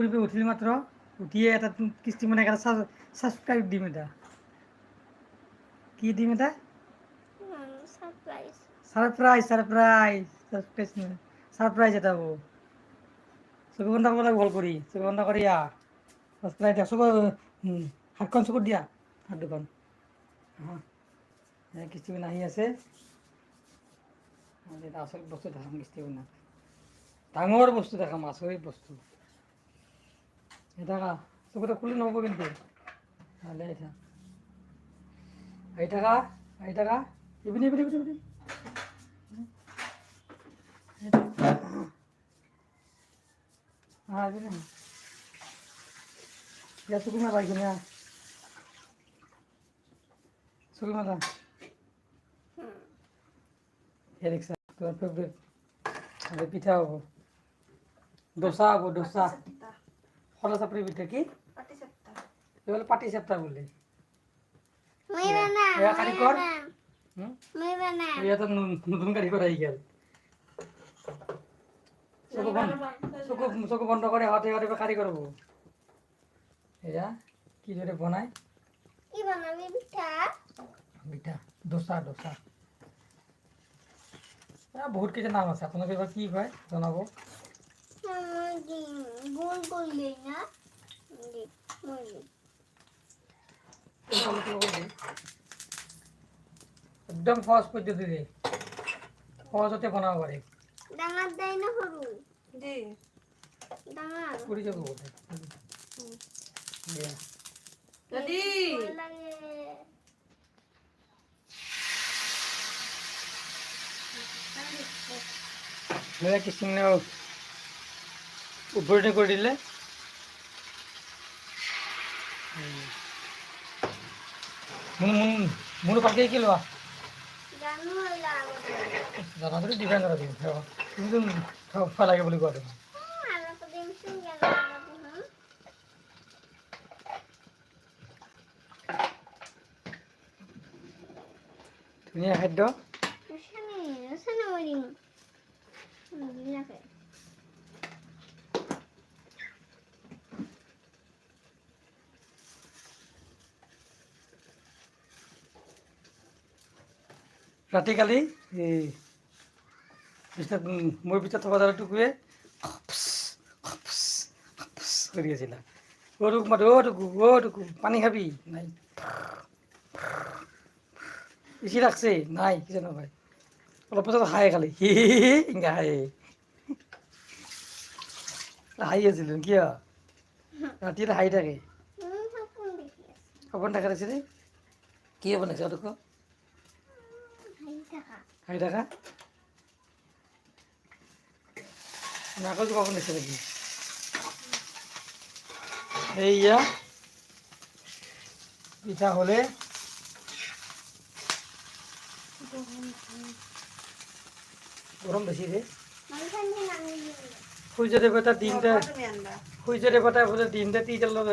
পূর্বে উঠিলি মাত্র উঠিয়ে এটা কিস্তি মানে একটা সাবস্ক্রাইব দিম এটা। কি দিম এটা? Surprise surprise surprise surprise surprise এটা ও চকু বন্ধ কৰিব ভালো কৰি চকু বন্ধ কৰি আ। সাবস্ক্রাইব দিয়া চকু হাতখন চকুত দিয়া হাত দুখন কিস্তি মানে আহি আছে। আচল বস্তু দেখাম কিস্তি মানে। ডাঙৰ বস্তু দেখাম আচৰিত বস্তু। এটা চকুটা খুলি নহ'ব কিন্তু। ভালে এটা। আহি থাকা আহি থাকা ইপিনে ইপিনে ইপিনে ইপিনে হ্যাঁ ইপিনে ইয়া চকু মাৰা ইপিনে আহ। চকু মাৰা এই তোমার পিঠা হব। দোসা হব দোসা ফলা চাপড়ি পিঠা কি? এগুলো পাটি চাপটা বলে। মই বানাম এয়া কারিগর হুম? মই বানাম এটা তো নতুন কারিগর আই গেল। চকু বন্ধ চকু চকু বন্ধ করে হাতে হাতে কারিগর হব এরা কি ধরে বনায়? কি বানাবি পিঠা পিঠা দোসা দোসা বহুত কেইটা নাম আছে। আপোনালোকে কি কয় জনাব? একদম সহজ পদ্ধতিৰে সহজতে বনাব পাৰি ডাঙৰ দাই না সৰু দি ডাঙৰ কৰি যাব গোটে দাদি লাগে কিছুমানে উভৰণি কৰি দিলে মুনু মুনু মুনু ভালকৈ শিকি লোৱা জানো এলা আগতে জানা যদি দিবা নোৱাৰা তুমি তুমিতো ভয় লাগে বুলি কোৱা তুমি ধুনীয়া খাদ্য উছানি উছানি মই দিম দিলাকে উম, মোৰ ভিতৰত থকা দাদা কৰি আছিলা। অ' টুকু মাতো অ' টুকু অ' টুকু পানী খাবি। নাই বেছি লাগছে। নাই কিছু নকয়। অলপ পাছত হাঁহে খালি। হি হি হি হি এনেকৈ হাঁহে হাঁহি আছিলোঁ কিয়? ৰাতি হাঁহি থাকে। সপোন দেখি আছে। সপোন দেখা দেখিছে কি। অ' টুকু নাকল কখন দিছে নাকি এইয়া পিঠা হলে গরম বেশি রে। মাংখানি নামি দিম সূর্য দেবতা তিনটা তুমি আনবা। সূর্য দেবতা তিনটা তিনটার লোক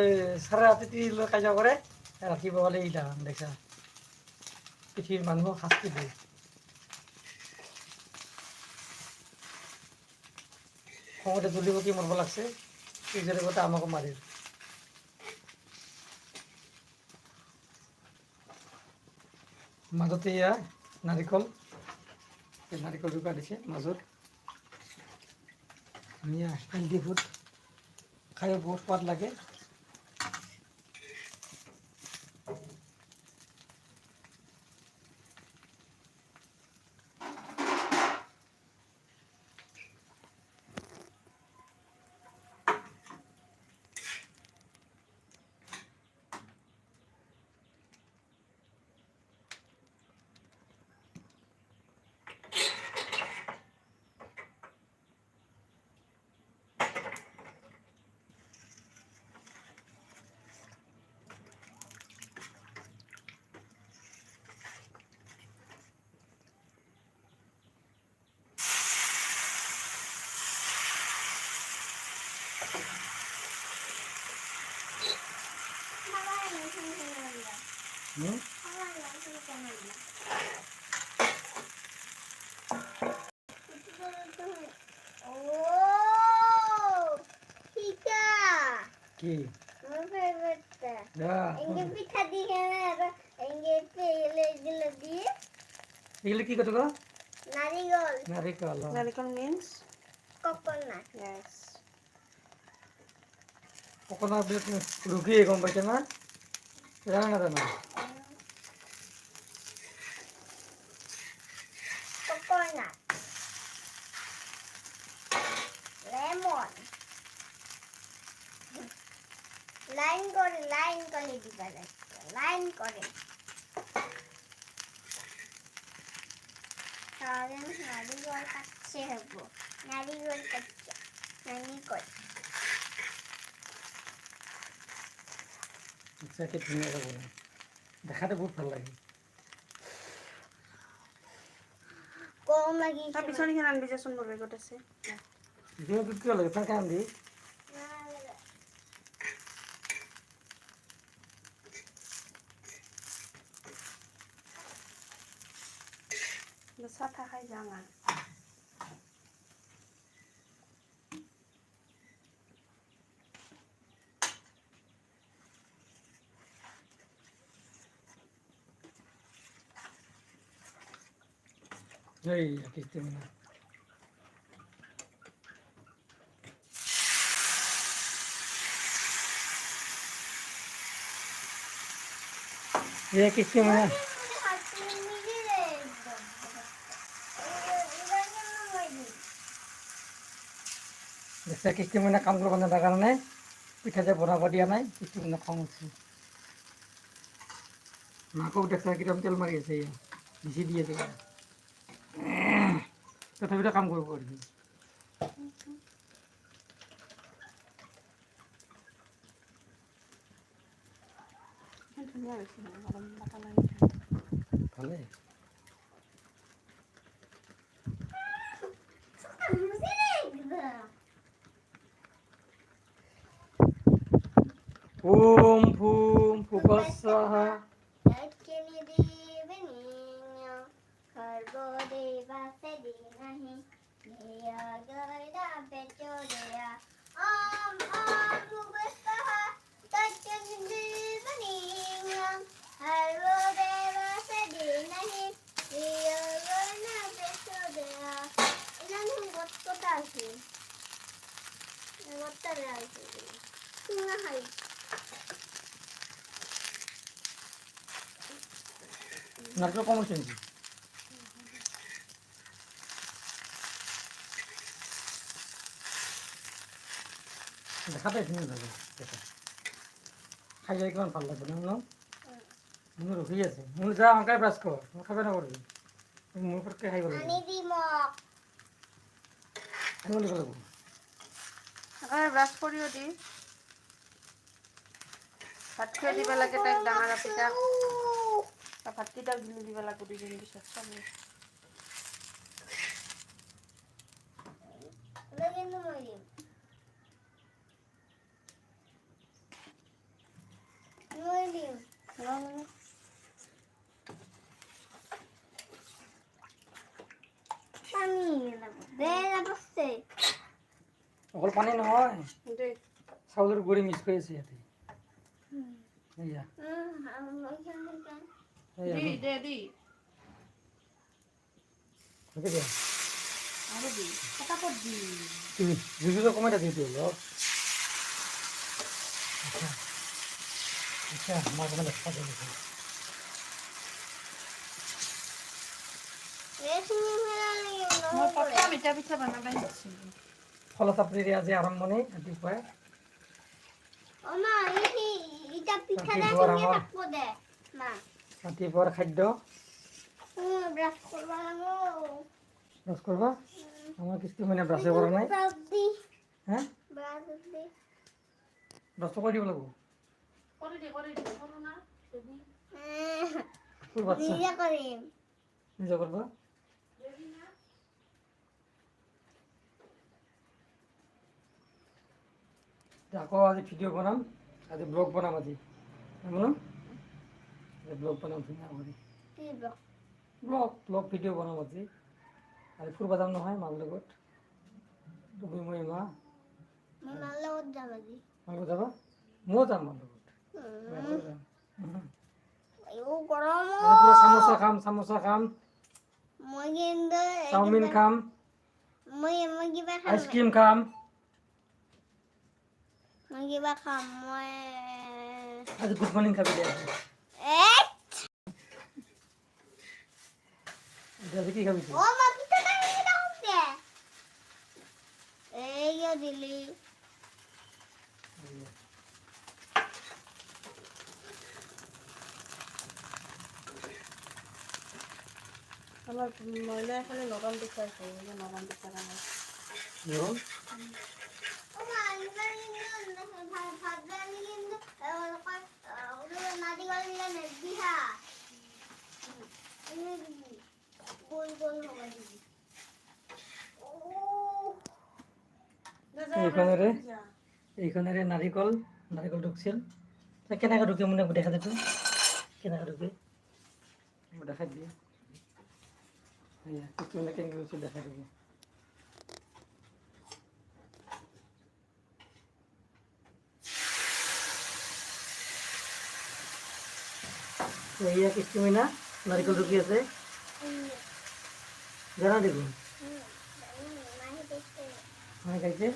সারা রাতে তিন লোক কাজা করে। রাতিপুৱা বলে এইটা দেখা। পৃথিৱীৰ মানুহক শাস্তি দিয়ে। খঙতে দুলিব কি মরব লাগছে সূর্য কথা আমাকে মারি মাজতে ইয়া নারিকল এই নারিকল ঢুকা দিছে মাজত। ধুনীয়া হেলদি ফুড খাই বহুত সোৱাদ লাগে খাবার মাংখানি নামিলা হুম? খাবার মাংখানি নামিলা ও পিঠা কি আমার ফেভারিটটা যা এঙ্গে পিঠা দিয়ে না আর এঙ্গে তেল এগুলো কি করছ গো? নারিগল নারিকেল Narikal means? Coconut yes. কখনো রুকিয়ে গম পাইছে না? জানে না জানা কোকোনাট লেমন লাইন করে লাইন করে দিবা লাগবে লাইন করে তাহলে কাটছে হব কাটছে দেখাতে বহুত ভালো লাগে কম লাগি তাৰ পিছত এইখন আনবি যাচোন মোৰ বেগত আছে কিয় লাগে ফেন খাই দি চাহ খাই যাওঁ আৰু এই কিস্তি মানে এই কিস্তি মানে দেখছে কিস্তি মানে কাম কৰিব নাথাৰ কাৰণে পিঠা যে বনাব দিয়া নাই কিস্তি মানে খং উঠছে মাকক দেখছে কিরম তেল মাৰি আছে ইয়া বেছি দি আছে তথাপিতো কাম কৰিব পাৰিবি হৈছে Pum pum pukassaha. Deva gaida নারকেল কম নাকি দেখাতে শুনে যাবে খাই যাই কিমান ভালো লাগবে না মনে মনে রখি আছে মনে যা আমাকে ব্রাশ কর তোমার খাবে না করবি তুমি মোৰ পটকে খাই দি আমি বলিব লাগিব সেইকাৰণে ব্ৰাছ কৰিও দি ভাত খুৱাই দিব লাগে তাইক ডাঙৰ আপিতাক ভাতকেইটাক গিলি দিব লাগিব দুদিন পিছত চব. অকল পানী নহয় চাউলৰ গুড়ি মিক্স কৰি আছে ইয়াতে। দি দে দি। ৰখি দিয়া আৰু দি পটাপট দি। তুমি দিয়া আচ্ছা আচ্ছা মানে yung মই no. প্ৰথম পিঠা ফল চাপৰিৰে ৰাতিপুৱাৰ খাদ্য. ব্ৰাছ কৰিবা আমাৰ কিস্তি মানে ব্ৰাছে কৰা নাই. হে? ব্ৰাছটো কৰি দিব লাগিব. নিজে কৰবা। আকৌ আজি ভিডিঅ' বনাম আজি ব্লগ বনাম আজি। আজি ব্লগ বনাম ধুনীয়া কৰি ব্লগ ব্লগ ভিডিঅ' বনাম আজি। আজি ফুৰিব যাম নহয় মাৰ লগত। তুমি মই মা। na ba di? মাৰ লগত যাবা? ময়ো যাম মোৰ লগত। আৰু চামোচা খাম চামোচা খাম। চাওমিন খাম। আইচক্ৰীম খাম মই কিবা খাম মই আজি গুড মৰ্ণিং খাবি দে। এই এতিয়া আজি কি খাবি? ও মই পিঠা খাই দাও দে এই দিলি আমাৰ মহিলাই খালি নগাম বিচাৰিছে যে নগাম বিচাৰা নাই কি হ'ল? ও মা ইমান ইমান ভাত ভাত রানি কিন্তু অলপমান ওগুলো নারিকল দিয়ে নেবি হা দিবি ও এইখনেৰে এইখনেৰে নাৰিকল নাৰিকল ঢুকছিল। কেনেকৈ ঢুকে মোক দেখা দে তই কেনেকৈ ঢুকে দেখাই দিয়ে। কিছুমানে কেনেকৈ এয়া কিস্তুমিনা নাৰিকল ঢুকি আছে। জানা দেখোন। মানে খাইছে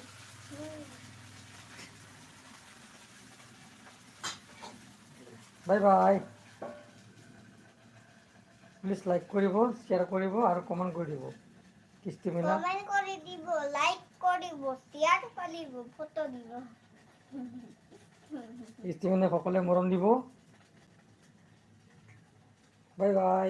বাই বাই। প্লিজ লাইক কৰিব শ্বেয়াৰ কৰিব আৰু কমেণ্ট কৰি দিব কিস্তুমিনা কমেন্ট করে দিব লাইক করিব শেয়ার করিব ফটো দিব। কিস্তুমিনা সকলোৱে মৰম দিব। Bye bye